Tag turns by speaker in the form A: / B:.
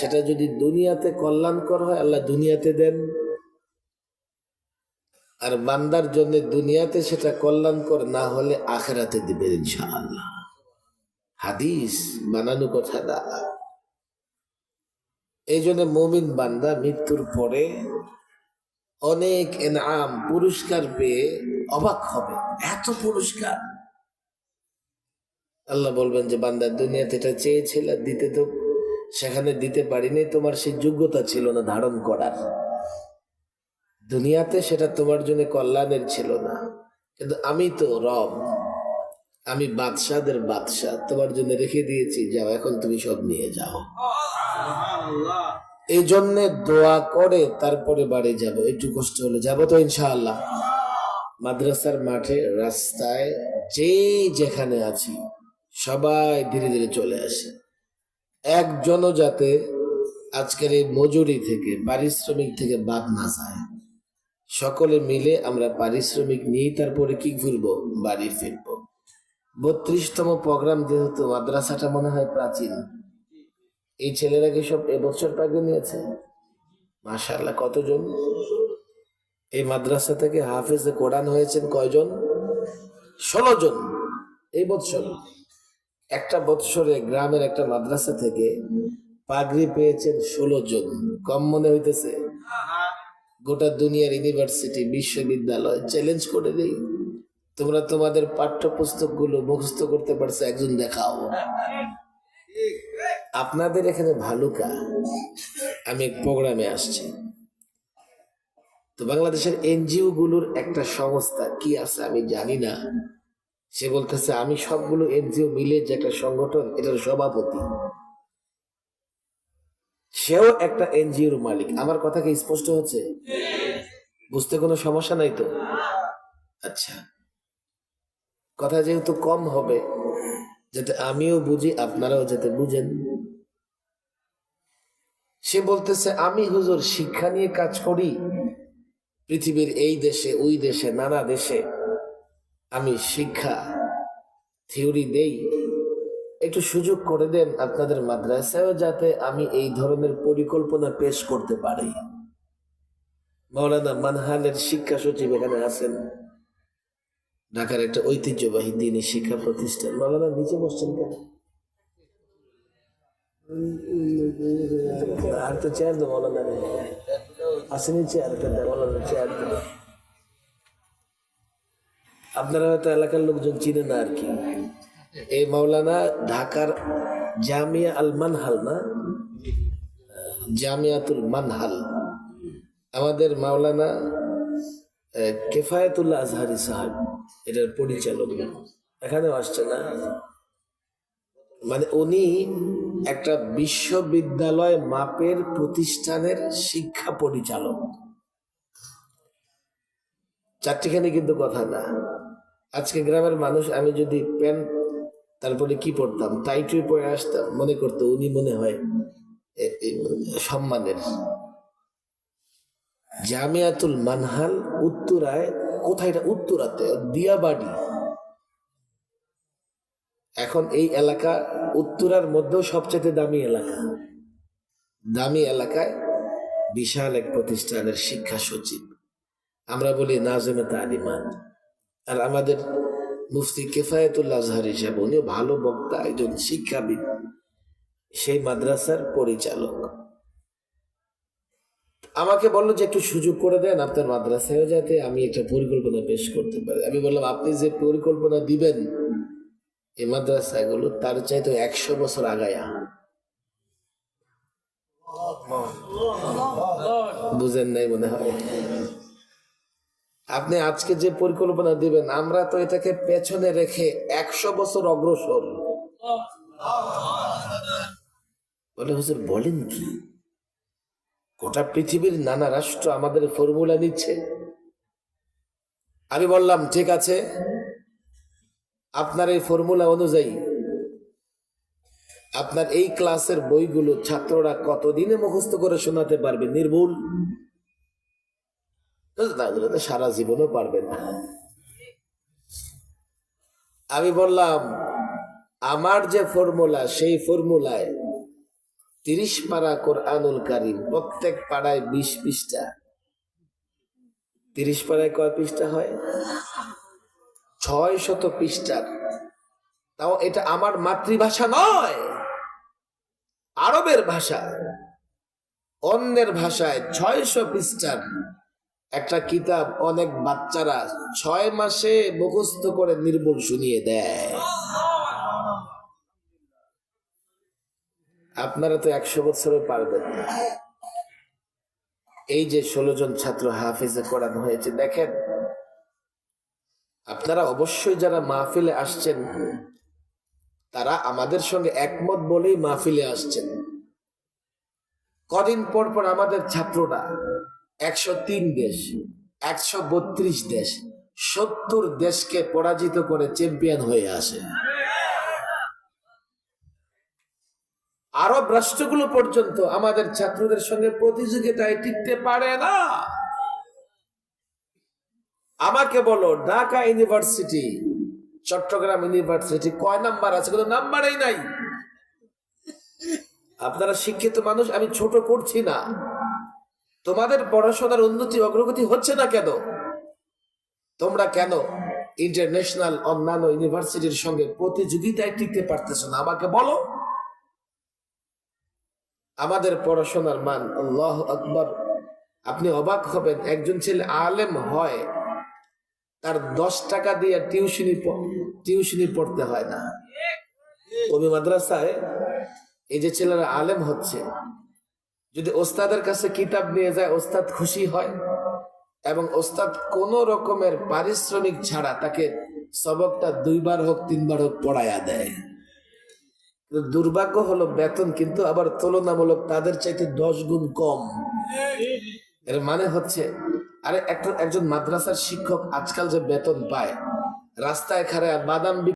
A: সেটা যদি দুনিয়াতে কল্যাণকর হয়, আল্লাহ দুনিয়াতে দেন। আর বান্দার জন্য দুনিয়াতে সেটা কল্যাণকর না হলে আখেরাতে দিবেন ইনশাআল্লাহ। হাদিস বানানো কথা না। এই জন্য মমিন বান্দা মৃত্যুর পরে অনেক এনাম পুরস্কার পেয়ে অবাক হবে। এত পুরস্কার। আল্লাহ বলবেন যে, বান্দা দুনিয়াতে এটা চেয়েছিল, দিতে তো সেখানে দিতে পারিনি তোমার সেই যোগ্যতা ছিল না ধারণ করার। দুনিয়াতে সেটা তোমার জন্য কল্যাণের ছিল না। কিন্তু আমি তো রব আমি বাদশাদের বাদশাহ তোমার জন্য রেখে দিয়েছি যাও এখন তুমি সব নিয়ে যাও। এই জন্যে দোয়া করে তারপরে বাড়ি যাব একটু কষ্ট হলে যাব তো ইনশাআল্লাহ। মাদ্রাসার মাঠে রাস্তায় যেই যেখানে আছি সবাই ধীরে ধীরে চলে আসে। একজনও যাতে আজকের এই মজুরি থেকে, পারিশ্রমিক থেকে বাদ না যায়। সকলে মিলে আমরা পারিশ্রমিক নিয়েই তারপরে কি ঘুরবো? বাড়ি ফিরবো। বত্রিশতম প্রোগ্রাম যেহেতু মাদ্রাসাটা মনে হয় প্রাচীন। এই ছেলেরা কি সব এবছর পাগে নিয়েছে? মাশাআল্লাহ, কতজন? এই মাদ্রাসা থেকে হাফেজে কোরআন হয়েছেন কয়জন? ষোলো জন। এই বৎসর। একটা বৎসরে গ্রামের একটা মাদ্রাসা থেকে পাগড়ি পেয়েছেন ষোলো জন। কম মনে হইতেছে? গোটা দুনিয়ার ইউনিভার্সিটি, বিশ্ববিদ্যালয় চ্যালেঞ্জ করে দিই। তোমরা তোমাদের পাঠ্যপুস্তকগুলো মুখস্থ করতে পারছ, একজন দেখাও। আপনাদের এখানে ভালুকা। আমি প্রোগ্রামে আসছি। তো বাংলাদেশের এনজিও গুলোর একটা সংস্থা কি আছে আমি জানি না। সে বলতেছে, আমি সবগুলো এনজিও মিলে যে একটা সংগঠন, এটার সভাপতি। সেও একটা এনজিওর মালিক। আমার কথা কি স্পষ্ট হচ্ছে? বুঝতে কোনো সমস্যা নাই তো? আচ্ছা। কথা যেহেতু কম হবে, যাতে আমিও বুঝি, আপনারাও যাতে বুঝেন। সে বলতেছে, আমি হুজুর, শিক্ষা নিয়ে কাজ করি। পৃথিবীর এই দেশে, ওই দেশে, নানা দেশে। আমি শিক্ষা থিওরি দেই। একটু সুযোগ করে দেন আপনাদের মাদ্রাসায়ও যাতে আমি এই ধরনের পরিকল্পনা পেশ করতে পারি। মৌলানা মানহালের শিক্ষা সচিব এখানে আছেন। ঢাকার একটা ঐতিহ্যবাহী দিনী শিক্ষা প্রতিষ্ঠান। মৌলানা, নিচে বসছেন কেন? আর তো চেয়ার দো মৌলানা। আসেনি চেয়ার মৌলানা চেয়ার দো আপনারা হয়তো এলাকার লোকজন চিনে না আর কি। এই মাওলানা ঢাকার জামিয়া আল মানহাল না? জামিয়াতুল মানহাল। আমাদের মাওলানা কেফায়েতুল্লাহ আজহারি সাহেব, এটার পরিচালক। এখানেও আসছে না। মানে উনি একটা বিশ্ববিদ্যালয় মাপের প্রতিষ্ঠানের শিক্ষা পরিচালক। চারটিখানে কিন্তু কথা না। আজকে গ্রামের মানুষ, আমি যদি প্যান্ট তারপরে কি পড়তাম? টাইটুই পরে আসতাম, মনে করতো উনি মনে হয় সম্মানের। জামিয়াতুল মানহাল উত্তরায়, কোথায় এটা? উত্তরাতে, দিয়াবাড়ি। এখন এই এলাকা উত্তরার মধ্যেও সবচেয়ে দামি এলাকা। দামি এলাকায় বিশাল এক প্রতিষ্ঠানের শিক্ষা সচিব। আমরা বলি নাজমে তালিমান আর আমাদের মুফতি কেফায়েতুল্লাহ আজহার হিসাবে উনিও ভালো বক্তা, একজন শিক্ষাবিদ, সেই মাদ্রাসার পরিচালক। আমাকে বলল যে একটু সুযোগ করে দেন, আপনার মাদ্রাসায় যাতে আমি একটা পরিকল্পনা পেশ করতে পারি। আমি বললাম, আপনি যে পরিকল্পনা দিবেন এই মাদ্রাসাগুলো, তার চাইতে একশো বছর আগায়া। বুঝেন নাই মনে হয়? আপনি আজকে যে পরিকল্পনা দিবেন, আমরা তো এটাকে পেছনে রেখে একশো বছর অগ্রসর। বলে, হুজুর, বলেন কি? গোটা পৃথিবীর নানা রাষ্ট্র আমাদের ফর্মুলা নিচ্ছে। আমি বললাম, ঠিক আছে, আপনার এই ফর্মুলা অনুযায়ী আপনার এই ক্লাসের বইগুলো ছাত্ররা কতদিনে মুখস্থ করে শোনাতে পারবে? নির্ভুল। সারা জীবনও পারবে না। আমি বললাম, আমার যে ফর্মুলা, সেই ফর্মুলায় তিরিশ পারা কোরআনুল কারিম, প্রত্যেক পাড়ায় বিশ পৃষ্ঠা। তিরিশ পাড়ায় কয় পৃষ্ঠা হয়? ছয় শত পৃষ্ঠার তাও এটা আমার মাতৃভাষা নয়, আরবের ভাষা। অন্যের ভাষায় ছয়শো পৃষ্ঠার একটা কিতাব অনেক বাচ্চারা ছয় মাসে মুখস্থ করে নির্ভুল শুনিয়ে দেয়। আপনারা তো একশো বছরে পারবেন না। এই যে ষোলো জন ছাত্র হাফিজে কোরআন হয়েছে, দেখেন, আপনারা অবশ্যই যারা মাহফিলে আসছেন, তারা আমাদের সঙ্গে একমত বলেই মাহফিলে আসছেন। কদিন পর পর আমাদের ছাত্ররা একশো তিন দেশ, একশো বত্রিশ দেশ, সত্তর দেশকে পরাজিত করে চ্যাম্পিয়ন হয়ে আসে। আরব রাষ্ট্রগুলো পর্যন্ত আমাদের ছাত্রদের সঙ্গে প্রতিযোগিতায় টিকতে পারে না। আমাকে বলো, ঢাকা ইউনিভার্সিটি, চট্টগ্রাম ইউনিভার্সিটি কয় নাম্বার আছে? কোনো নাম্বারই নাই। আপনারা শিক্ষিত মানুষ, আমি ছোট করছি না। তোমাদের পড়াশোনার উন্নতি, অগ্রগতি হচ্ছে না কেন? তোমরা কেন ইন্টারন্যাশনাল অন্যান্য ইউনিভার্সিটির সঙ্গে প্রতিযোগিতায় টিকতে পারতেছ না? আমাকে বলো। আমাদের পড়াশোনার মান, আল্লাহ আকবর। আপনি অবাক হবেন, একজন ছেলে আলেম হয়, তার দশ টাকা দিয়ে টিউশনি টিউশনি পড়তে হয় না। কবি মাদ্রাসায় এই যে ছেলেরা আলেম হচ্ছে যদি ওস্তাদের কাছে কিতাব নিয়ে যায়, ওস্তাদ খুশি হয়। এবং ওস্তাদ কোন রকমের পারিশ্রমিক ছাড়া তাকে সবকটা দুইবার হোক, তিনবার হোক পড়ায়া দেয়। দুর্ভাগ্য হলো বেতন কিন্তু আবার তুলনামূলক তাদের চাইতে দশ গুণ কম। এর মানে হচ্ছে, আরে একজন মাদ্রাসার শিক্ষক আজকাল যে বেতন পায়, রাস্তায় খারায় বাদাম